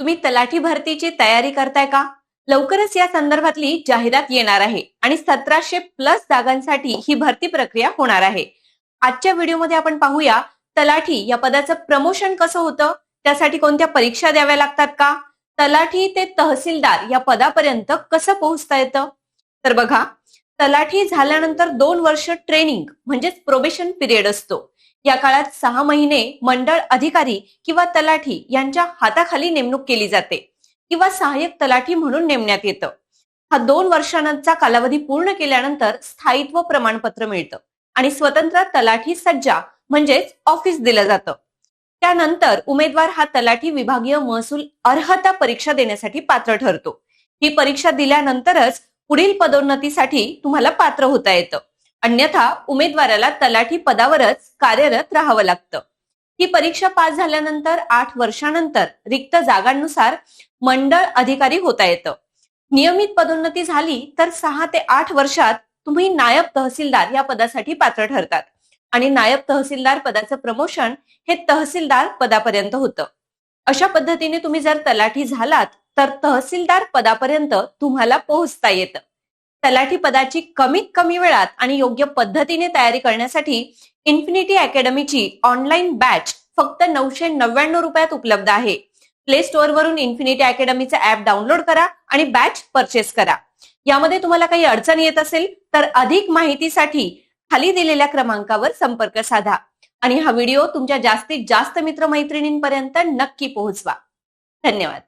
तुम्ही तलाठी भरतीची तयारी करताय का? लवकरच या संदर्भातली जाहिरात येणार आहे आणि सतराशे प्लस जागांसाठी ही भरती प्रक्रिया होणार आहे. आजच्या व्हिडिओमध्ये आपण पाहूया तलाठी या पदाचं प्रमोशन कसं होतं? त्यासाठी कोणत्या परीक्षा द्याव्या लागतात का? तलाठी ते तहसीलदार या पदापर्यंत कसं पोहोचता येतं? तर बघा तलाठी झाल्यानंतर दोन वर्ष ट्रेनिंग म्हणजेच प्रोबेशन पिरियड असतो. या काळात सहा महिने मंडळ अधिकारी किंवा तलाठी यांच्या हाताखाली नेमणूक केली जाते किंवा सहाय्यक तलाठी म्हणून नेमण्यात येतं. हा दोन वर्षांचा कालावधी पूर्ण केल्यानंतर स्थायित्व प्रमाणपत्र मिळतं आणि स्वतंत्र तलाठी सज्जा म्हणजेच ऑफिस दिलं जातं. त्यानंतर उमेदवार हा तलाठी विभागीय महसूल अर्हता परीक्षा देण्यासाठी पात्र ठरतो. ही परीक्षा दिल्यानंतरच पुढील पदोन्नतीसाठी तुम्हाला पात्र होता येतं. अन्यथा उमेदवाराला तलाठी पदावरच कार्यरत राहावं लागतं. ही परीक्षा पास झाल्यानंतर आठ वर्षानंतर रिक्त जागांनुसार मंडळ अधिकारी होता येतं. नियमित पदोन्नती झाली तर सहा ते आठ वर्षात तुम्ही नायब तहसीलदार या पदासाठी पात्र ठरतात. आणि नायब तहसीलदार पदाचं प्रमोशन हे तहसीलदार पदापर्यंत होतं. अशा पद्धतीने तुम्ही जर तलाठी झालात तर तहसीलदार पदापर्यंत तुम्हाला पोहोचता येतं. तलाठी पदाची कमीत कमी वेळात आणि योग्य पद्धतीने तयारी करण्यासाठी इन्फिनिटी अकॅडमीची ऑनलाईन बॅच फक्त नऊशे नव्याण्णव रुपयात उपलब्ध आहे. प्ले स्टोअर वरून इन्फिनिटी अकॅडमीचा ऍप डाउनलोड करा आणि बॅच परचेस करा. यामध्ये तुम्हाला काही अडचण येत असेल तर अधिक माहितीसाठी खाली दिलेल्या क्रमांकावर संपर्क साधा. आणि हा व्हिडिओ तुमच्या जास्तीत जास्त मित्रमैत्रिणींपर्यंत नक्की पोहोचवा. धन्यवाद.